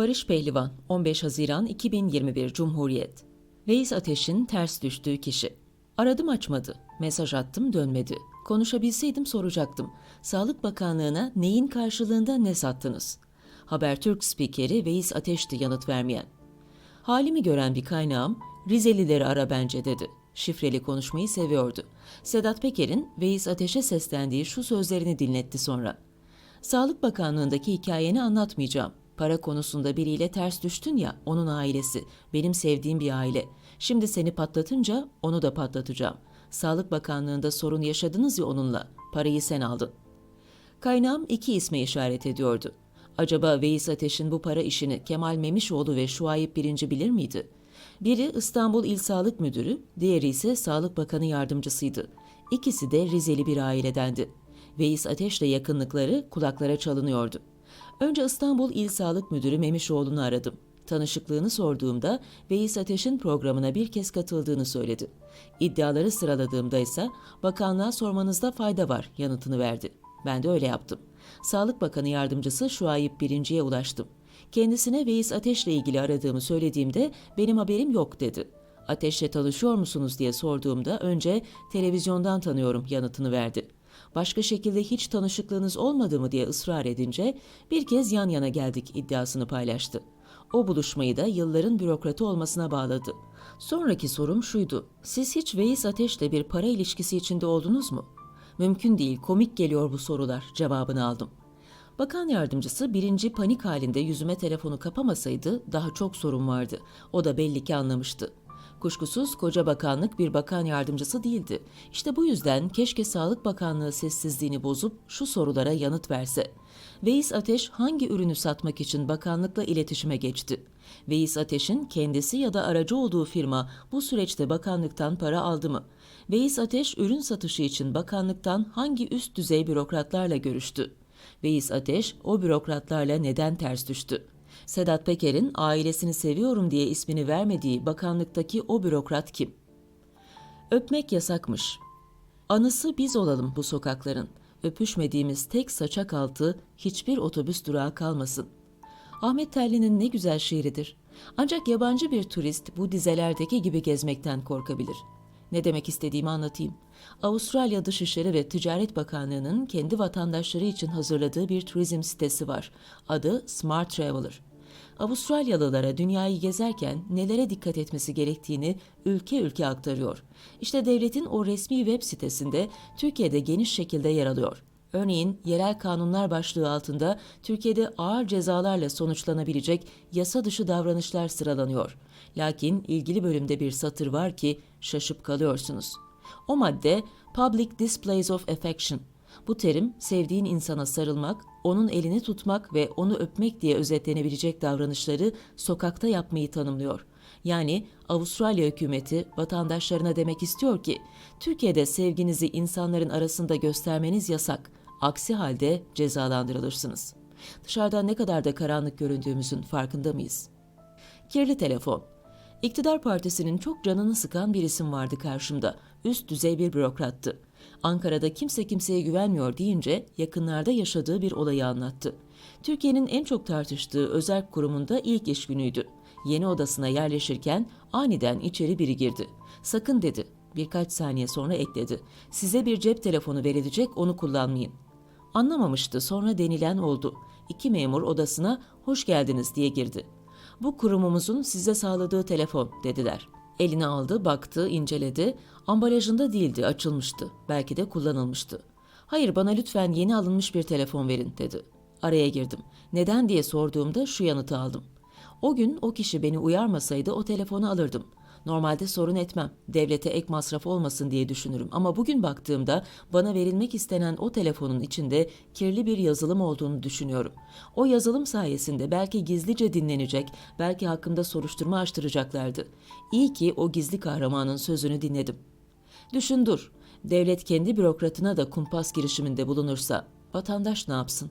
Barış Pehlivan, 15 Haziran 2021 Cumhuriyet. Veys Ateş'in ters düştüğü kişi. Aradım açmadı. Mesaj attım dönmedi. Konuşabilseydim soracaktım. Sağlık Bakanlığı'na neyin karşılığında ne sattınız? Habertürk spikeri Veys Ateş'ti yanıt vermeyen. Halimi gören bir kaynağım, Rizelileri ara bence dedi. Şifreli konuşmayı seviyordu. Sedat Peker'in Veys Ateş'e seslendiği şu sözlerini dinletti sonra. Sağlık Bakanlığı'ndaki hikayeni anlatmayacağım. Para konusunda biriyle ters düştün ya, onun ailesi. Benim sevdiğim bir aile. Şimdi seni patlatınca onu da patlatacağım. Sağlık Bakanlığı'nda sorun yaşadınız ya onunla. Parayı sen aldın. Kaynağım iki isme işaret ediyordu. Acaba Veys Ateş'in bu para işini Kemal Memişoğlu ve Şuayip Birinci bilir miydi? Biri İstanbul İl Sağlık Müdürü, diğeri ise Sağlık Bakanı Yardımcısıydı. İkisi de Rizeli bir ailedendi. Veys Ateş'le yakınlıkları kulaklara çalınıyordu. Önce İstanbul İl Sağlık Müdürü Memişoğlu'nu aradım. Tanışıklığını sorduğumda Veys Ateş'in programına bir kez katıldığını söyledi. İddiaları sıraladığımda ise bakanlığa sormanızda fayda var yanıtını verdi. Ben de öyle yaptım. Sağlık Bakanı Yardımcısı Şuayip Birinci'ye ulaştım. Kendisine Veys Ateş'le ilgili aradığımı söylediğimde benim haberim yok dedi. Ateş'le tanışıyor musunuz diye sorduğumda önce televizyondan tanıyorum yanıtını verdi. Başka şekilde hiç tanışıklığınız olmadı mı diye ısrar edince bir kez yan yana geldik iddiasını paylaştı. O buluşmayı da yılların bürokratı olmasına bağladı. Sonraki sorum şuydu. Siz hiç Veys Ateş'le bir para ilişkisi içinde oldunuz mu? Mümkün değil, komik geliyor bu sorular cevabını aldım. Bakan yardımcısı birinci panik halinde yüzüme telefonu kapamasaydı daha çok sorun vardı. O da belli ki anlamıştı. Kuşkusuz koca bakanlık bir bakan yardımcısı değildi. İşte bu yüzden keşke Sağlık Bakanlığı sessizliğini bozup şu sorulara yanıt verse. Veys Ateş hangi ürünü satmak için bakanlıkla iletişime geçti? Veys Ateş'in kendisi ya da aracı olduğu firma bu süreçte bakanlıktan para aldı mı? Veys Ateş ürün satışı için bakanlıktan hangi üst düzey bürokratlarla görüştü? Veys Ateş o bürokratlarla neden ters düştü? Sedat Peker'in ailesini seviyorum diye ismini vermediği bakanlıktaki o bürokrat kim? Öpmek yasakmış. Anısı biz olalım bu sokakların. Öpüşmediğimiz tek saçak altı hiçbir otobüs durağı kalmasın. Ahmet Terli'nin ne güzel şiiridir. Ancak yabancı bir turist bu dizelerdeki gibi gezmekten korkabilir. Ne demek istediğimi anlatayım. Avustralya Dışişleri ve Ticaret Bakanlığı'nın kendi vatandaşları için hazırladığı bir turizm sitesi var. Adı Smart Traveler. Avustralyalılara dünyayı gezerken nelere dikkat etmesi gerektiğini ülke ülke aktarıyor. İşte devletin o resmi web sitesinde Türkiye'de geniş şekilde yer alıyor. Örneğin yerel kanunlar başlığı altında Türkiye'de ağır cezalarla sonuçlanabilecek yasa dışı davranışlar sıralanıyor. Lakin ilgili bölümde bir satır var ki şaşıp kalıyorsunuz. O madde Public Displays of Affection. Bu terim sevdiğin insana sarılmak, onun elini tutmak ve onu öpmek diye özetlenebilecek davranışları sokakta yapmayı tanımlıyor. Yani Avustralya hükümeti vatandaşlarına demek istiyor ki Türkiye'de sevginizi insanların arasında göstermeniz yasak. Aksi halde cezalandırılırsınız. Dışarıdan ne kadar da karanlık göründüğümüzün farkında mıyız? Kirli telefon. İktidar partisinin çok canını sıkan bir isim vardı karşımda. Üst düzey bir bürokrattı. Ankara'da kimse kimseye güvenmiyor deyince yakınlarda yaşadığı bir olayı anlattı. Türkiye'nin en çok tartıştığı özel kurumunda ilk iş günüydü. Yeni odasına yerleşirken aniden içeri biri girdi. Sakın dedi. Birkaç saniye sonra ekledi. Size bir cep telefonu verilecek onu kullanmayın. Anlamamıştı sonra denilen oldu. İki memur odasına hoş geldiniz diye girdi. Bu kurumumuzun size sağladığı telefon dediler. Eline aldı, baktı, inceledi. Ambalajında değildi, açılmıştı. Belki de kullanılmıştı. Hayır bana lütfen yeni alınmış bir telefon verin dedi. Araya girdim. Neden diye sorduğumda şu yanıtı aldım. O gün o kişi beni uyarmasaydı o telefonu alırdım. Normalde sorun etmem. Devlete ek masraf olmasın diye düşünürüm. Ama bugün baktığımda bana verilmek istenen o telefonun içinde kirli bir yazılım olduğunu düşünüyorum. O yazılım sayesinde belki gizlice dinlenecek, belki hakkımda soruşturma açtıracaklardı. İyi ki o gizli kahramanın sözünü dinledim. Düşün dur. Devlet kendi bürokratına da kumpas girişiminde bulunursa vatandaş ne yapsın?